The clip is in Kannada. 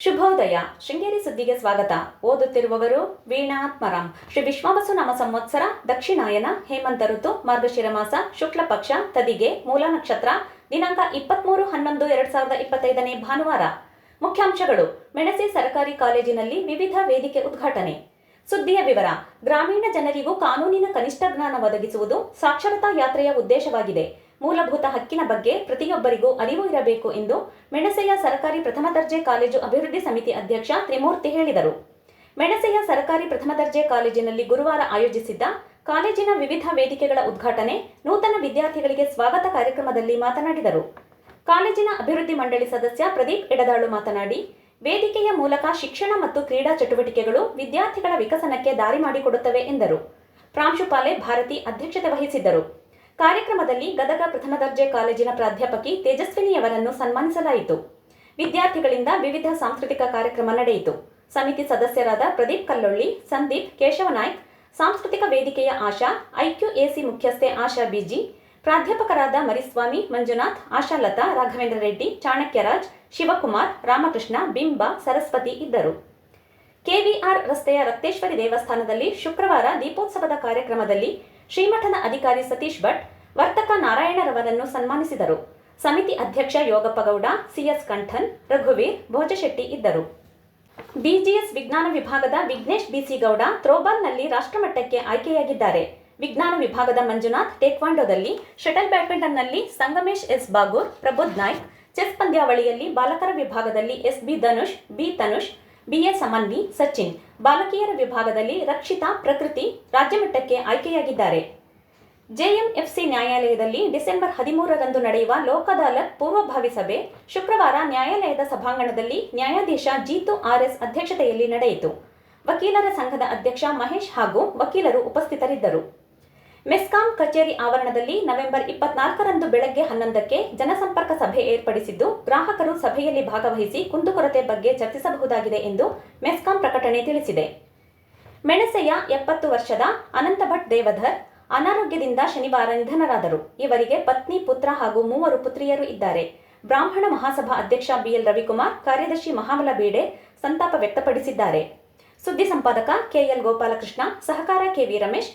ಶುಭೋದಯ. ಶೃಂಗೇರಿ ಸುದ್ದಿಗೆ ಸ್ವಾಗತ. ಓದುತ್ತಿರುವವರು ವೀಣಾತ್ಮರಾಮ್ ಶ್ರೀ ವಿಶ್ವಾಮಸು ನಾಮ ಸಂವತ್ಸರ, ದಕ್ಷಿಣಾಯನ, ಹೇಮಂತ ಋತು, ಮಾರ್ಗಶಿರ ಮಾಸ, ಶುಕ್ಲ ಪಕ್ಷ, ತದಿಗೆ, ಮೂಲ ನಕ್ಷತ್ರ, ದಿನಾಂಕ ಇಪ್ಪತ್ಮೂರು, ಹನ್ನೊಂದು, ಎರಡ್ ಸಾವಿರದ ಇಪ್ಪತ್ತೈದನೇ ಭಾನುವಾರ. ಮುಖ್ಯಾಂಶಗಳು. ಮೆಣಸೆ ಸರ್ಕಾರಿ ಕಾಲೇಜಿನಲ್ಲಿ ವಿವಿಧ ವೇದಿಕೆ ಉದ್ಘಾಟನೆ. ಸುದ್ದಿಯ ವಿವರ. ಗ್ರಾಮೀಣ ಜನರಿಗೂ ಕಾನೂನಿನ ಕನಿಷ್ಠ ಜ್ಞಾನ ಒದಗಿಸುವುದು ಸಾಕ್ಷರತಾ ಯಾತ್ರೆಯ ಉದ್ದೇಶವಾಗಿದೆ. ಮೂಲಭೂತ ಹಕ್ಕಿನ ಬಗ್ಗೆ ಪ್ರತಿಯೊಬ್ಬರಿಗೂ ಅರಿವು ಇರಬೇಕು ಎಂದು ಮೆಣಸೆಯ ಸರ್ಕಾರಿ ಪ್ರಥಮ ದರ್ಜೆ ಕಾಲೇಜು ಅಭಿವೃದ್ಧಿ ಸಮಿತಿ ಅಧ್ಯಕ್ಷ ತ್ರಿಮೂರ್ತಿ ಹೇಳಿದರು. ಮೆಣಸೆಯ ಸರ್ಕಾರಿ ಪ್ರಥಮ ದರ್ಜೆ ಕಾಲೇಜಿನಲ್ಲಿ ಗುರುವಾರ ಆಯೋಜಿಸಿದ್ದ ಕಾಲೇಜಿನ ವಿವಿಧ ವೇದಿಕೆಗಳ ಉದ್ಘಾಟನೆ ನೂತನ ವಿದ್ಯಾರ್ಥಿಗಳಿಗೆ ಸ್ವಾಗತ ಕಾರ್ಯಕ್ರಮದಲ್ಲಿ ಮಾತನಾಡಿದರು. ಕಾಲೇಜಿನ ಅಭಿವೃದ್ಧಿ ಮಂಡಳಿ ಸದಸ್ಯ ಪ್ರದೀಪ್ ಎಡದಾಳು ಮಾತನಾಡಿ ವೇದಿಕೆಯ ಮೂಲಕ ಶಿಕ್ಷಣ ಮತ್ತು ಕ್ರೀಡಾ ಚಟುವಟಿಕೆಗಳು ವಿದ್ಯಾರ್ಥಿಗಳ ವಿಕಸನಕ್ಕೆ ದಾರಿ ಮಾಡಿಕೊಡುತ್ತವೆ ಎಂದರು. ಪ್ರಾಂಶುಪಾಲೆ ಭಾರತಿ ಅಧ್ಯಕ್ಷತೆ ವಹಿಸಿದ್ದರು. ಕಾರ್ಯಕ್ರಮದಲ್ಲಿ ಗದಗ ಪ್ರಥಮ ದರ್ಜೆ ಕಾಲೇಜಿನ ಪ್ರಾಧ್ಯಾಪಕಿ ತೇಜಸ್ವಿನಿಯವರನ್ನು ಸನ್ಮಾನಿಸಲಾಯಿತು. ವಿದ್ಯಾರ್ಥಿಗಳಿಂದ ವಿವಿಧ ಸಾಂಸ್ಕೃತಿಕ ಕಾರ್ಯಕ್ರಮ ನಡೆಯಿತು. ಸಮಿತಿ ಸದಸ್ಯರಾದ ಪ್ರದೀಪ್ ಕಲ್ಲೊಳ್ಳಿ, ಸಂದೀಪ್ ಕೇಶವನಾಯ್ಕ್, ಸಾಂಸ್ಕೃತಿಕ ವೇದಿಕೆಯ ಆಶಾ ಐಕ್ಯುಎಸಿ ಮುಖ್ಯಸ್ಥೆ ಆಶಾ ಬಿಜಿ ಪ್ರಾಧ್ಯಾಪಕರಾದ ಮರಿಸ್ವಾಮಿ, ಮಂಜುನಾಥ್, ಆಶಾಲತಾ, ರಾಘವೇಂದ್ರ ರೆಡ್ಡಿ, ಚಾಣಕ್ಯರಾಜ್, ಶಿವಕುಮಾರ್, ರಾಮಕೃಷ್ಣ, ಬಿಂಬ, ಸರಸ್ವತಿ ಇದ್ದರು. ಕೆವಿಆರ್ ರಸ್ತೆಯ ರಕ್ತೇಶ್ವರಿ ದೇವಸ್ಥಾನದಲ್ಲಿ ಶುಕ್ರವಾರ ದೀಪೋತ್ಸವದ ಕಾರ್ಯಕ್ರಮದಲ್ಲಿ ಶ್ರೀಮಠದ ಅಧಿಕಾರಿ ಸತೀಶ್ ಭಟ್, ವರ್ತಕ ನಾರಾಯಣರವರನ್ನು ಸನ್ಮಾನಿಸಿದರು. ಸಮಿತಿ ಅಧ್ಯಕ್ಷ ಯೋಗಪ್ಪಗೌಡ ಸಿಎಸ್ ಕಂಠನ್, ರಘುವೀರ್, ಭೋಜಶೆಟ್ಟಿ ಇದ್ದರು. ಬಿಜಿಎಸ್ ವಿಜ್ಞಾನ ವಿಭಾಗದ ವಿಘ್ನೇಶ್ ಬಿಸಿಗೌಡ ಥ್ರೋಬಾಲ್ನಲ್ಲಿ ರಾಷ್ಟ್ರಮಟ್ಟಕ್ಕೆ ಆಯ್ಕೆಯಾಗಿದ್ದಾರೆ. ವಿಜ್ಞಾನ ವಿಭಾಗದ ಮಂಜುನಾಥ್, ಟೇಕ್ವಾಂಡೋದಲ್ಲಿ, ಶಟಲ್ ಬ್ಯಾಡ್ಮಿಂಟನ್ನಲ್ಲಿ ಸಂಗಮೇಶ್ ಎಸ್ ಬಾಗೂರ್ ಪ್ರಬುದ್ ನಾಯ್ಕ್, ಚೆಸ್ ಪಂದ್ಯಾವಳಿಯಲ್ಲಿ ಬಾಲಕರ ವಿಭಾಗದಲ್ಲಿ S B Dhanush, B Tanush B A Samanvi Sachin. ಬಾಲಕಿಯರ ವಿಭಾಗದಲ್ಲಿ ರಕ್ಷಿತಾ, ಪ್ರಕೃತಿ ರಾಜ್ಯಮಟ್ಟಕ್ಕೆ ಆಯ್ಕೆಯಾಗಿದ್ದಾರೆ. ಜೆಎಂಎಫ್ಸಿ ನ್ಯಾಯಾಲಯದಲ್ಲಿ ಡಿಸೆಂಬರ್ ಹದಿಮೂರರಂದು ನಡೆಯುವ ಲೋಕ್ ಅದಾಲತ್ ಪೂರ್ವಭಾವಿ ಸಭೆ ಶುಕ್ರವಾರ ನ್ಯಾಯಾಲಯದ ಸಭಾಂಗಣದಲ್ಲಿ ನ್ಯಾಯಾಧೀಶ ಜೀತು ಆರ್ಎಸ್ ಅಧ್ಯಕ್ಷತೆಯಲ್ಲಿ ನಡೆಯಿತು. ವಕೀಲರ ಸಂಘದ ಅಧ್ಯಕ್ಷ ಮಹೇಶ್ ಹಾಗೂ ವಕೀಲರು ಉಪಸ್ಥಿತರಿದ್ದರು. ಮೆಸ್ಕಾಂ ಕಚೇರಿ ಆವರಣದಲ್ಲಿ ನವೆಂಬರ್ ಇಪ್ಪತ್ನಾಲ್ಕರಂದು ಬೆಳಗ್ಗೆ ಹನ್ನೊಂದಕ್ಕೆ ಜನಸಂಪರ್ಕ ಸಭೆ ಏರ್ಪಡಿಸಿದ್ದು, ಗ್ರಾಹಕರು ಸಭೆಯಲ್ಲಿ ಭಾಗವಹಿಸಿ ಕುಂದುಕೊರತೆ ಬಗ್ಗೆ ಚರ್ಚಿಸಬಹುದಾಗಿದೆ ಎಂದು ಮೆಸ್ಕಾಂ ಪ್ರಕಟಣೆ ತಿಳಿಸಿದೆ. ಮೆಣಸೆಯ ಎಪ್ಪತ್ತು ವರ್ಷದ ಅನಂತ ಭಟ್ ದೇವಧರ್ ಅನಾರೋಗ್ಯದಿಂದ ಶನಿವಾರ ನಿಧನರಾದರು. ಇವರಿಗೆ ಪತ್ನಿ, ಪುತ್ರ ಹಾಗೂ ಮೂವರು ಪುತ್ರಿಯರು ಇದ್ದಾರೆ. ಬ್ರಾಹ್ಮಣ ಮಹಾಸಭಾ ಅಧ್ಯಕ್ಷ ಬಿಎಲ್ ರವಿಕುಮಾರ್ ಕಾರ್ಯದರ್ಶಿ ಮಹಾಮಲ ಬೇಡೆ ಸಂತಾಪ ವ್ಯಕ್ತಪಡಿಸಿದ್ದಾರೆ. ಸುದ್ದಿ ಸಂಪಾದಕ ಕೆಎಲ್ ಗೋಪಾಲಕೃಷ್ಣ, ಸಹಕಾರ ಕೆವಿ ರಮೇಶ್